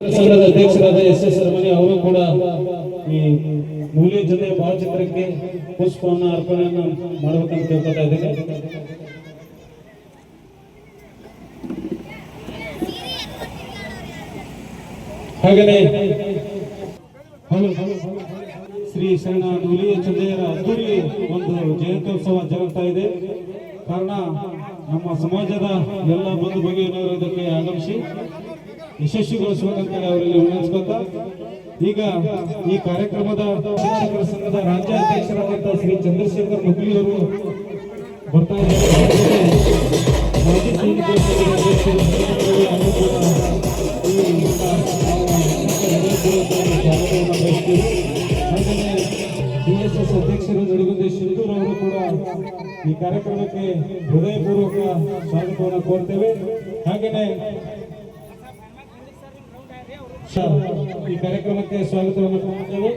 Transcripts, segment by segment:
ಸಂಘದ ಅಧ್ಯಕ್ಷರಾದ S S ರಮಣಿ ಅವರು ಕೂಡ ಈ ಮೂಲಿ ಜೊತೆ ಭಾವಚಿತ್ರಕ್ಕೆ ಪುಷ್ಪವನ್ನು, ಅರ್ಪಣೆಯನ್ನು ಮಾಡಬೇಕಂತ ಕೇಳ್ಕೊತಾ ಇದ್ದೇನೆ ಹೌದು. ಶ್ರೀ ಶರಣ ನೂಲಿಯ ಚಂದೆಯರ ಅದ್ದೂರಿ ಒಂದು ಜಯಂತ್ಯೋತ್ಸವ ಜರುಗ್ತಾ ಇದೆ ಕಾರಣ ನಮ್ಮ ಸಮಾಜದ ಎಲ್ಲ ಬಂಧು ಬಗೆಯವರು ಇದಕ್ಕೆ ಆಗಮಿಸಿ ಯಶಸ್ವಿಗೊಳಿಸಬೇಕಂತೇಳಿ ಅವರಲ್ಲಿ ಉಳಿಸ್ಕೊತ, ಈಗ ಈ ಕಾರ್ಯಕ್ರಮದ ಸಂಘದ ರಾಜ್ಯಾಧ್ಯಕ್ಷರಾದಂತಹ ಶ್ರೀ ಚಂದ್ರಶೇಖರ್ ಮುಗ್ಲಿ ಅವರು ಬರ್ತಾ ಇದ್ದಾರೆ. ಮಾಜಿ ಸೈನಿಕರ ಎಸ್ ಡಿಎಸ್ಎಸ್ ಅಧ್ಯಕ್ಷರು ನಡುಗುಂದಿ ಸಿಂಧೂರ್ ಅವರು ಕೂಡ ಈ ಕಾರ್ಯಕ್ರಮಕ್ಕೆ ಹೃದಯಪೂರ್ವಕ ಸ್ವಾಗತವನ್ನು ಕೋರ್ತೇವೆ. ಹಾಗೆಯೇ ಈ ಕಾರ್ಯಕ್ರಮಕ್ಕೆ ಸ್ವಾಗತವನ್ನು ಕೋರುತ್ತೇವೆ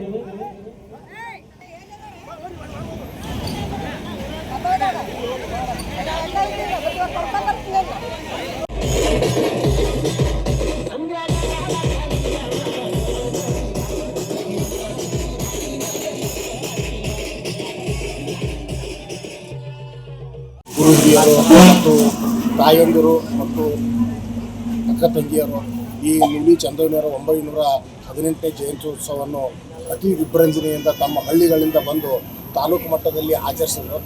ಗುರುಹಿರಿಯರು ಮತ್ತು ತಾಯಂದಿರು ಮತ್ತು ಅಕ್ಕ ತಂಗಿಯರು ಈ ಮುಳ್ಳಿ ಚಂದ್ರನೂರ ಒಂಬೈನೂರ ಹದಿನೆಂಟನೇ ಜಯಂತ್ಯೋತ್ಸವವನ್ನು ಅತಿ ವಿಭ್ರಂಜನೆಯಿಂದ ತಮ್ಮ ಹಳ್ಳಿಗಳಿಂದ ಬಂದು ತಾಲೂಕು ಮಟ್ಟದಲ್ಲಿ ಆಚರಿಸಿದರು.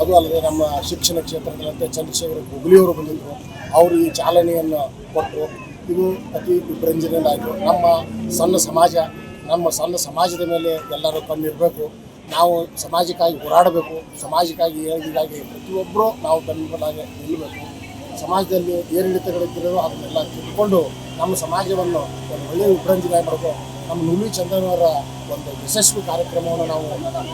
ಅದು ಅಲ್ಲದೆ ನಮ್ಮ ಶಿಕ್ಷಣ ಕ್ಷೇತ್ರದಲ್ಲಂತೆ ಚಂದ್ರಶೇಖರ ಗುಗ್ಲಿಯವರು ಬಂದಿದ್ದರು. ಅವರು ಈ ಚಾಲನೆಯನ್ನು ಕೊಟ್ಟರು. ಇದು ಅತಿ ವಿಭ್ರಂಜನೆಯಿಂದ ಆಯಿತು ನಮ್ಮ ಸಣ್ಣ ಸಮಾಜ, ನಮ್ಮ ಸಣ್ಣ ಸಮಾಜದ ಮೇಲೆ ಎಲ್ಲರೂ ಕಣ್ಣಿರಬೇಕು. ನಾವು ಸಮಾಜಕ್ಕಾಗಿ ಹೋರಾಡಬೇಕು. ಸಮಾಜಕ್ಕಾಗಿ ಏಳಿಗೆಗಾಗಿ ಪ್ರತಿಯೊಬ್ಬರೂ ನಾವು ಬೆನ್ನೆಲುಬಾಗಿ ನಿಲ್ಲಬೇಕು. ಸಮಾಜದಲ್ಲಿ ಏರಿಳಿತಗಳಿದ್ದರೂ ಅದನ್ನೆಲ್ಲ ತಿಳ್ಕೊಂಡು ನಮ್ಮ ಸಮಾಜವನ್ನು ಒಂದು ಒಳ್ಳೆಯ ವಿಭ್ರಂಜನೆ ಮಾಡಬೇಕು ನಮ್ಮ ನುಲಿ ಚಂದನವರ ಒಂದು ಯಶಸ್ವಿ ಕಾರ್ಯಕ್ರಮವನ್ನು ನಾವು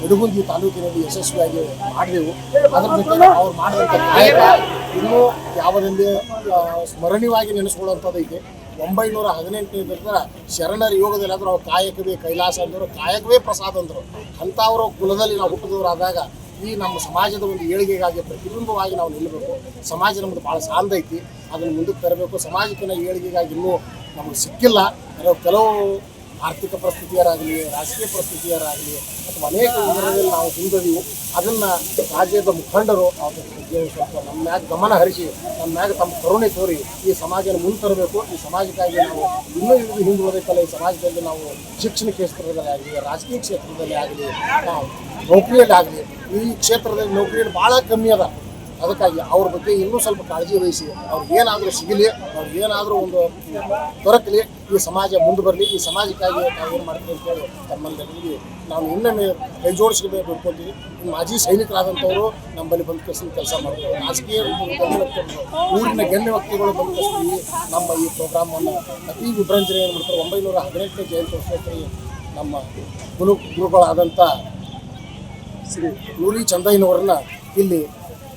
ನಿಡುಗುಂದಿ ತಾಲೂಕಿನಲ್ಲಿ ಯಶಸ್ವಿಯಾಗಿ ಮಾಡಿದೆವು. ಅದರ ಜೊತೆ ಅವ್ರು ಮಾಡಿದಂಥ ಕಾಯಕ ಇನ್ನೂ ಯಾವುದಲ್ಲಿ ಸ್ಮರಣೀಯವಾಗಿ ನೆನೆಸ್ಕೊಳ್ಳುವಂಥದ್ದು ಇದೆ. ಒಂಬೈನೂರ ಹದಿನೆಂಟನೇ ಶರಣರ ಯೋಗದಲ್ಲಿ ಆದರೂ ಅವ್ರು ಕಾಯಕವೇ ಕೈಲಾಸ ಅಂದರು, ಕಾಯಕವೇ ಪ್ರಸಾದ ಅಂದರು. ಅಂಥವರು ಕುಲದಲ್ಲಿ ನಾವು ಹುಟ್ಟಿದವರಾದಾಗ ಈ ನಮ್ಮ ಸಮಾಜದ ಒಂದು ಏಳಿಗೆಗಾಗಿ ಪ್ರತಿಬಿಂಬವಾಗಿ ನಾವು ನಿಲ್ಲಬೇಕು. ಸಮಾಜ ನಮ್ಮದು ಭಾಳ ಸಾಲದೈತಿ ಅದನ್ನು ಮುಂದಕ್ಕೆ ತರಬೇಕು. ಸಮಾಜಕ್ಕಿನ ಏಳಿಗೆಗಾಗಿ ಇನ್ನೂ ನಮಗೆ ಸಿಕ್ಕಿಲ್ಲ. ಕೆಲವು ಕೆಲವು ಆರ್ಥಿಕ ಪರಿಸ್ಥಿತಿಯರಾಗಲಿ ರಾಜಕೀಯ ಪರಿಸ್ಥಿತಿಯರಾಗಲಿ ಅಥವಾ ಅನೇಕ ವಿಧಾನದಲ್ಲಿ ನಾವು ಹಿಂದದೀವು ಅದನ್ನು ರಾಜ್ಯದ ಮುಖಂಡರು ಅವರು ಸ್ವಲ್ಪ ನಮ್ಮ ಗಮನ ಹರಿಸಿ ನಮ್ಮ ಮ್ಯಾಗ ತಮ್ಮ ಕರುಣೆ ತೋರಿ ಈ ಸಮಾಜನ ಮುಂದೆ ತರಬೇಕು. ಈ ಸಮಾಜಕ್ಕಾಗಿ ನಾವು ಇನ್ನೂ ಇದು ಹಿಂದುಳಿದೈತಲ್ಲ ಈ ಸಮಾಜದಲ್ಲಿ ನಾವು ಶಿಕ್ಷಣ ಕ್ಷೇತ್ರದಲ್ಲಿ ಆಗಲಿ, ರಾಜಕೀಯ ಕ್ಷೇತ್ರದಲ್ಲಿ ಆಗಲಿ ನೌಕರಿಯಲ್ಲಿ ಆಗಲಿ, ಈ ಕ್ಷೇತ್ರದಲ್ಲಿ ನೌಕರಿಯಲ್ಲಿ ಭಾಳ ಕಮ್ಮಿ ಅದ. ಅದಕ್ಕಾಗಿ ಅವ್ರ ಬಗ್ಗೆ ಇನ್ನೂ ಸ್ವಲ್ಪ ಕಾಳಜಿ ವಹಿಸಿ. ಅವ್ರಿಗೆ ಏನಾದರೂ ಸಿಗಲಿ ಅವ್ರಿಗೆ ಏನಾದರೂ ಒಂದು ದೊರಕಲಿ, ಈ ಸಮಾಜ ಮುಂದೆ ಬರಲಿ, ಈ ಸಮಾಜಕ್ಕಾಗಿ ನಾವು ಏನು ಮಾಡ್ತೀವಿ ಅಂತೇಳಿ ತಮ್ಮಲ್ಲಿ ನಾವು ಇನ್ನೊಮ್ಮೆ ಕೈ ಜೋಡಿಸ್ಕೊಂಡು ಬೇಡ್ಕೊತೀವಿ ಮಾಜಿ ಸೈನಿಕರಾದಂಥವರು ನಮ್ಮಲ್ಲಿ ಬಂದು ಕೆಲಸ ಕೆಲಸ ಮಾಡ್ತಾರೆ. ರಾಜಕೀಯ ಊರಿನ ಗಣ್ಯ ವ್ಯಕ್ತಿಗಳು ಬಂದು ಕಳಿಸ್ತೀವಿ ನಮ್ಮ ಈ ಪ್ರೋಗ್ರಾಮನ್ನು ಅತಿ ವಿಭ್ರಂಜನೆ ಏನು ಮಾಡ್ತಾರೆ, ಒಂಬೈನೂರ ಹದಿನೆಂಟನೇ ಜಯಂತ್ಯೋತ್ಸವಕ್ಕೆ ನಮ್ಮ ಗುರು ಗುರುಗಳಾದಂಥ ಶ್ರೀ ನೂಲಿ ಚಂದಯ್ಯನವರನ್ನ ಇಲ್ಲಿ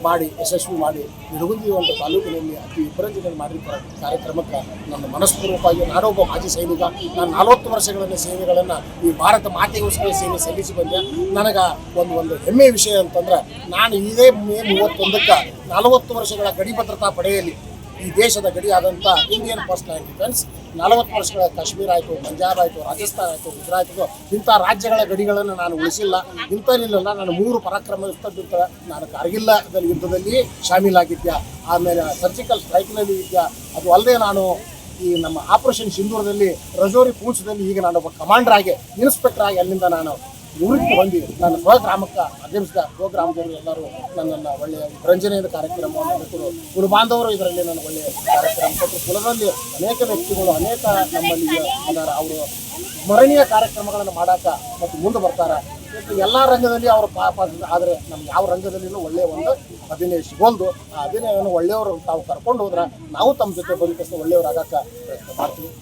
ಮಾಡಿ, ಯಶಸ್ವಿ ಮಾಡಿ ನಿಡುಗುಂದಿ ಒಂದು ತಾಲೂಕಿನಲ್ಲಿ ಅತಿ ವಿಭ್ರಂಜನೆ ಮಾಡಿದ ಕಾರ್ಯಕ್ರಮಕ್ಕೆ ನನ್ನ ಮನಸ್ಪೂರ್ವಕವಾಗಿ ನಾನೊಬ್ಬ ಮಾಜಿ ಸೈನಿಕ. ನಾನು ನಲವತ್ತು ವರ್ಷಗಳ ಸೇವೆಗಳನ್ನು ಈ ಭಾರತ ಮಾತೆಗೋಸ್ಕರ ಸೇವೆ ಸಲ್ಲಿಸಿ ಬಂದೆ. ನನಗೆ ಒಂದು ಒಂದು ಹೆಮ್ಮೆಯ ವಿಷಯ ಅಂತಂದ್ರೆ, ನಾನು ಇದೇ ಮೇ ಮೂವತ್ತೊಂದಕ್ಕೆ ನಲವತ್ತು ವರ್ಷಗಳ ಗಡಿ ಭದ್ರತಾ ಪಡೆಯಲ್ಲಿ ಈ ದೇಶದ ಗಡಿಯಾದಂಥ ಇಂಡಿಯನ್ ಫಸ್ಟ್ ಲೈನ್ ಡಿಫೆನ್ಸ್ ನಲವತ್ತು ವರ್ಷಗಳ ಕಾಶ್ಮೀರ ಆಯಿತು, ಪಂಜಾಬ್ ಆಯಿತು, ರಾಜಸ್ಥಾನ ಆಯಿತು, ಗುಜರಾತ್ ಆಯಿತು, ಇಂಥ ರಾಜ್ಯಗಳ ಗಡಿಗಳನ್ನು ನಾನು ಉಳಿಸಿಲ್ಲ. ಇಂಥಲ್ಲಿಲ್ಲ ನಾನು ಮೂರು ಪರಾಕ್ರಮ ಯುದ್ಧ ನಾನು ಕಾರ್ಗಿಲ್ಲದಲ್ಲಿ ಯುದ್ಧದಲ್ಲಿ ಶಾಮೀಲಾಗಿದ್ದೆ ಆಮೇಲೆ ಸರ್ಜಿಕಲ್ ಸ್ಟ್ರೈಕ್ನಲ್ಲಿ ಇದ್ದೆ ಅದು ಅಲ್ಲದೆ ನಾನು ಈ ನಮ್ಮ ಆಪರೇಷನ್ ಸಿಂಧೂರದಲ್ಲಿ ರಜೋರಿ ಪೂಂಚದಲ್ಲಿ ಈಗ ನಾನು ಒಬ್ಬ ಕಮಾಂಡರ್ ಆಗಿ, ಇನ್ಸ್ಪೆಕ್ಟರ್ ಆಗಿ ಅಲ್ಲಿಂದ ನಾನು ನಿವೃತ್ತಿ ಹೊಂದಿ ನನ್ನ ಸ್ವಗ್ರಾಮಕ್ಕೆ ಆಗಮಿಸಿದ ಸ್ವಗ್ರಾಮದವರು ಎಲ್ಲರೂ ನನ್ನನ್ನು ಒಳ್ಳೆಯ ರಂಜನೆಯ ಕಾರ್ಯಕ್ರಮವನ್ನು ಕೊಟ್ಟರು. ಗುರು ಬಾಂಧವರು ಇದರಲ್ಲಿ ನನ್ನ ಒಳ್ಳೆಯ ಕಾರ್ಯಕ್ರಮ ಕೊಟ್ಟರು. ಕುಲದಲ್ಲಿ ಅನೇಕ ವ್ಯಕ್ತಿಗಳು, ಅನೇಕ ನಮ್ಮಲ್ಲಿ ಅದರ ಅವರು ಸ್ಮರಣೀಯ ಕಾರ್ಯಕ್ರಮಗಳನ್ನು ಮಾಡಾಕ ಮತ್ತು ಮುಂದೆ ಬರ್ತಾರೆ. ಎಲ್ಲ ರಂಗದಲ್ಲಿ ಅವರು ಪಾಪ ಆದರೆ ನಮ್ಗೆ ಯಾವ ರಂಗದಲ್ಲಿನೂ ಒಳ್ಳೆಯ ಒಂದು ಅಭಿನಯ ಸಿಗೊಂದು ಆ ಅಭಿನಯವನ್ನು ಒಳ್ಳೆಯವರು ತಾವು ಕರ್ಕೊಂಡು ಹೋದ್ರೆ ನಾವು ತಮ್ಮ ಜೊತೆ ಬದುಕಿಸ್ ಒಳ್ಳೆಯವರಾಗಕ್ಕೆ ಪ್ರಯತ್ನ ಮಾಡ್ತೀವಿ.